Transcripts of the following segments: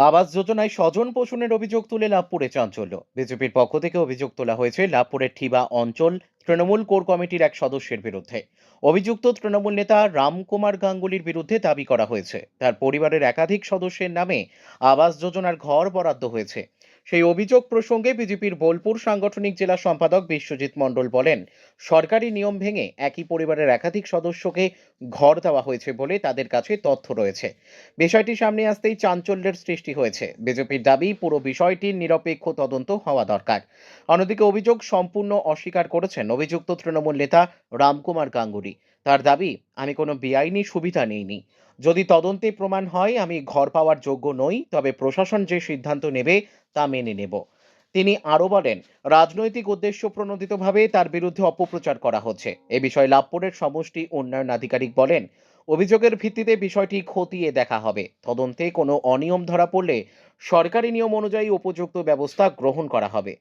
আবাস যোজনায় স্বজন পোষণের অভিযোগ তুলে লাভপুরে চাঞ্চল্য। বিজেপির পক্ষ থেকে অভিযোগ তোলা হয়েছে, লাভপুরের ঠিবা অঞ্চল তৃণমূল কোর কমিটির এক সদস্যের বিরুদ্ধে। অভিযুক্ত তৃণমূল নেতা রামকুমার গাঙ্গুলির বিরুদ্ধে দাবি করা হয়েছে। তার পরিবারের একাধিক সদস্যের নামে আবাস যোজনার ঘর বরাদ্দ হয়েছে। সেই অভিযোগ প্রসঙ্গে বিজেপির বোলপুর সাংগঠনিক জেলা সম্পাদক বিশ্বজিৎ মণ্ডল বলেন, সরকারি নিয়ম ভেঙে একই পরিবারের একাধিক সদস্যকে ঘর দেওয়া হয়েছে বলে তাদের কাছে তথ্য রয়েছে। বিষয়টি সামনে আসতেই চাঞ্চল্যের সৃষ্টি হয়েছে। বিজেপির দাবি, পুরো বিষয়টির নিরপেক্ষ তদন্ত হওয়া দরকার। অন্যদিকে অভিযোগ সম্পূর্ণ অস্বীকার করেছেন অভিযুক্ত তৃণমূল নেতা রামকুমার গাঙ্গুলি। তার দাবি, আমি কোনো বেআইনি সুবিধা নেইনি। যদি তদন্তে প্রমাণ হয়, আমি ঘর পাওয়ার যোগ্য নই, তবে প্রশাসন যে সিদ্ধান্ত নেবে তা মেনে নেব। তিনি আরও বলেন, রাজনৈতিক উদ্দেশ্য প্রণোদিতভাবে তার বিরুদ্ধে অপপ্রচার করা হচ্ছে। এ বিষয়ে লাভপুরের সমষ্টি উন্নয়ন আধিকারিক বলেন, অভিযোগের ভিত্তিতে বিষয়টি খতিয়ে দেখা হবে। তদন্তে কোনো অনিয়ম ধরা পড়লে সরকারি নিয়ম অনুযায়ী উপযুক্ত ব্যবস্থা গ্রহণ করা হবে।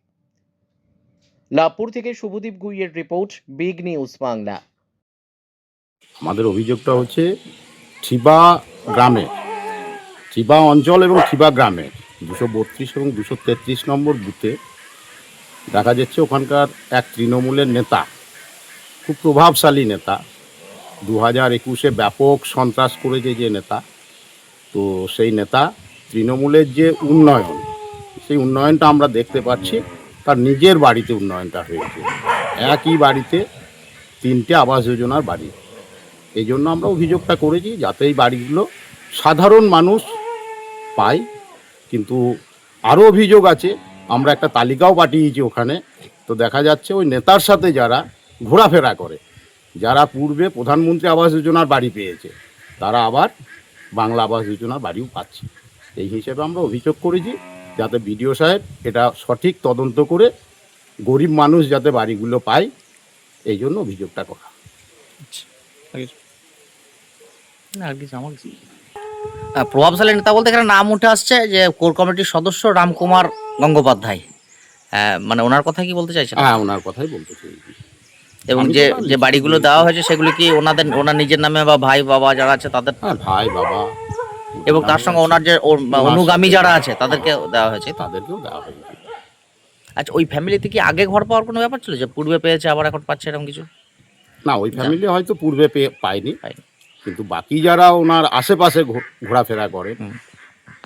লাভপুর থেকে শুভদীপ গুইয়ের রিপোর্ট, বিগ নিউজ বাংলা। আমাদের অভিযোগটা হচ্ছে, ঠিবা গ্রামে, ঠিবা অঞ্চল এবং ঠিবা গ্রামে দুশো বত্রিশ এবং দুশো তেত্রিশ নম্বর বুথে দেখা যাচ্ছে ওখানকার এক তৃণমূলের নেতা, খুব প্রভাবশালী নেতা। দু হাজার একুশে ব্যাপক সন্ত্রাস করেছে যে নেতা। তো সেই নেতা তৃণমূলের যে উন্নয়ন, সেই উন্নয়নটা আমরা দেখতে পাচ্ছি। তার নিজের বাড়িতে উন্নয়নটা হয়েছে। একই বাড়িতে তিনটে আবাস যোজনার বাড়ি। এই জন্য আমরা অভিযোগটা করেছি যাতে এই বাড়িগুলো সাধারণ মানুষ পায়। কিন্তু আরও অভিযোগ আছে। আমরা একটা তালিকাও পাঠিয়েছি ওখানে। তো দেখা যাচ্ছে ওই নেতার সাথে যারা ঘোরাফেরা করে যারা পূর্বে প্রধানমন্ত্রী আবাস যোজনার বাড়ি পেয়েছে তারা আবার বাংলা আবাস যোজনার বাড়িও পাচ্ছে। এই হিসেবে আমরা অভিযোগ করেছি যাতে বিডিও সাহেব এটা সঠিক তদন্ত করে গরিব মানুষ যাতে বাড়িগুলো পায় এই জন্য অভিযোগটা করা। আর কিছু আমার কিছু আহ, প্রভাবশালী নেতা বলতে এখানে নাম উঠে আসছে যে কোর কমিটির সদস্য রামকুমার গঙ্গোপাধ্যায়। মানে ওনার কথা কি বলতে চাইছেন? হ্যাঁ ওনার কথাই বলতে চাইছি এবং যে যে বাড়িগুলো দেওয়া হয়েছে সেগুলো কি ওনাদের ওনার নিজের নামে বা ভাই বাবা যারা আছে তাদের? হ্যাঁ ভাই বাবা। এবং তার সঙ্গে ওনার যে অনুগামী যারা আছে তাদেরকে দেওয়া হয়েছে? তাদেরকেও দেওয়া হয়েছে। আচ্ছা ওই ফ্যামিলিতে কি আগে ঘর পাওয়ার কোনো ব্যাপার ছিল? যে পূর্বে পেয়েছে আবার এখন পাচ্ছে এরকম কিছু? না ওই ফ্যামিলি হয়তো পূর্বে পেয়ে পায়নি। পায়নি। কিন্তু বাকি যারা ওনার আশেপাশে ঘোরাফেরা করে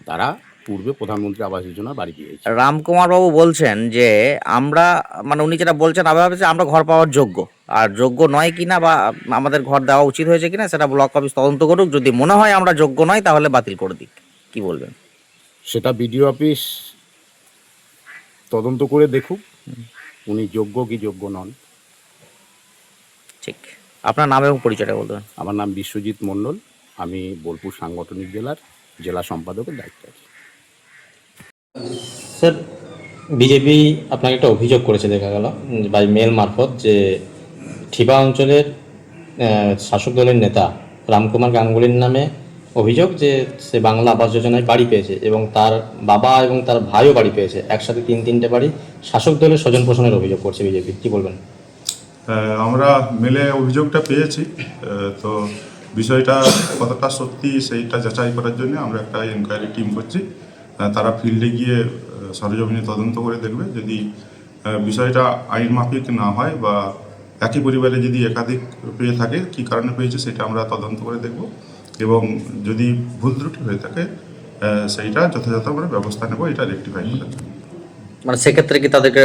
তারা পূর্বে প্রধানমন্ত্রী আবাস যোজনা বাড়ি পেয়েছে রামকুমার বাবু বলছেন যে আমরা মানে উনি যেটা বলছেন আবার আমরা ঘর পাওয়ার যোগ্য। আর যোগ্য নয় কিনা বা আমাদের ঘর দেওয়া উচিত হয়েছে কিনা সেটা ব্লক অফিস তদন্ত করুক। যদি মনে হয় আমরা যোগ্য নয় তাহলে বাতিল করে দিক। কি বলবেন? সেটা বিডিও অফিস তদন্ত করে দেখুক। উনি যোগ্য কি যোগ্য নন। ঠিক। আপনার নাম এবং পরিচয়টা বলবেন আমার নাম বিশ্বজিৎ মণ্ডল আমি বোলপুর সাংগঠনিক জেলার জেলা সম্পাদকের দায়িত্বে আছি। স্যার বিজেপি আপনাকে একটা অভিযোগ করেছে দেখা গেল বাই মেল মারফত যে ঠিবা অঞ্চলের শাসক দলের নেতা রামকুমার গাঙ্গুলির নামে অভিযোগ যে সে বাংলা আবাস যোজনায় বাড়ি পেয়েছে এবং তার বাবা এবং তার ভাইও বাড়ি পেয়েছে। একসাথে তিন তিনটে বাড়ি শাসক দলের স্বজন পোষণের অভিযোগ করছে বিজেপি। কি বলবেন? আমরা মেলে অভিযোগটা পেয়েছি। তো বিষয়টা কতটা সত্যি সেইটা যাচাই করার জন্য আমরা একটা এনকোয়ারি টিম করছি। তারা ফিল্ডে গিয়ে সরজমিনে তদন্ত করে দেখবে। যদি বিষয়টা আইন মাফিক না হয় বা একই পরিবারে যদি একাধিক পেয়ে থাকে, কী কারণে পেয়েছে সেটা আমরা তদন্ত করে দেখব। এবং যদি ভুল ত্রুটি হয়ে থাকে সেইটা যথাযথ আমরা ব্যবস্থা নেব, এটা রেক্টিফাই করার জন্য। মানে সেক্ষেত্রে কি তাদেরকে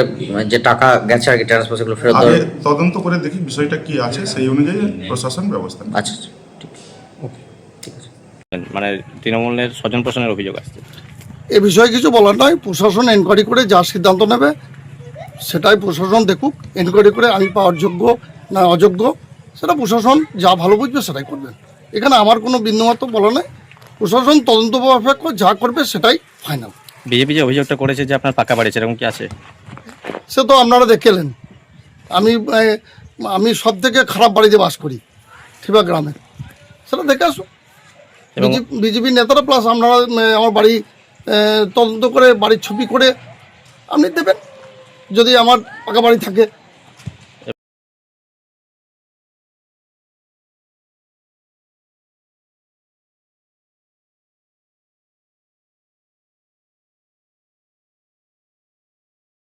যে টাকা গেছে আর কি ট্রান্সফার সেগুলো ফেরত আগে দেওয়ার তদন্ত করে দেখি বিষয়টা কি আছে সেই অনুযায়ী প্রশাসন ব্যবস্থা নেবে। আচ্ছা আচ্ছা ঠিক। ঠিক আছে মানে তৃণমূলের স্বজন পোষণের অভিযোগ আসছে। এ বিষয়ে কিছু বলার নয় প্রশাসন এনকোয়ারি করে যা সিদ্ধান্ত নেবে সেটাই প্রশাসন দেখুক। এনকোয়ারি করে আমি পাওয়ার যোগ্য না অযোগ্য সেটা প্রশাসন যা ভালো বুঝবে সেটাই করবেন এখানে আমার কোনো বিন্দুমাত্র বলা নেই। প্রশাসন তদন্ত যা করবে সেটাই ফাইনাল বিজেপি যে অভিযোগটা করেছে যে আপনার পাকা বাড়ি সেরকম কি আছে? সে তো আপনারা দেখেলেন। আমি আমি সব থেকে খারাপ বাড়িতে বাস করি ঠিবা গ্রামে। সেটা দেখে আসো বিজেপি নেতারা প্লাস আপনারা আমার বাড়ি তদন্ত করে বাড়ির ছবি করে আপনি দেবেন। যদি আমার পাকা বাড়ি থাকে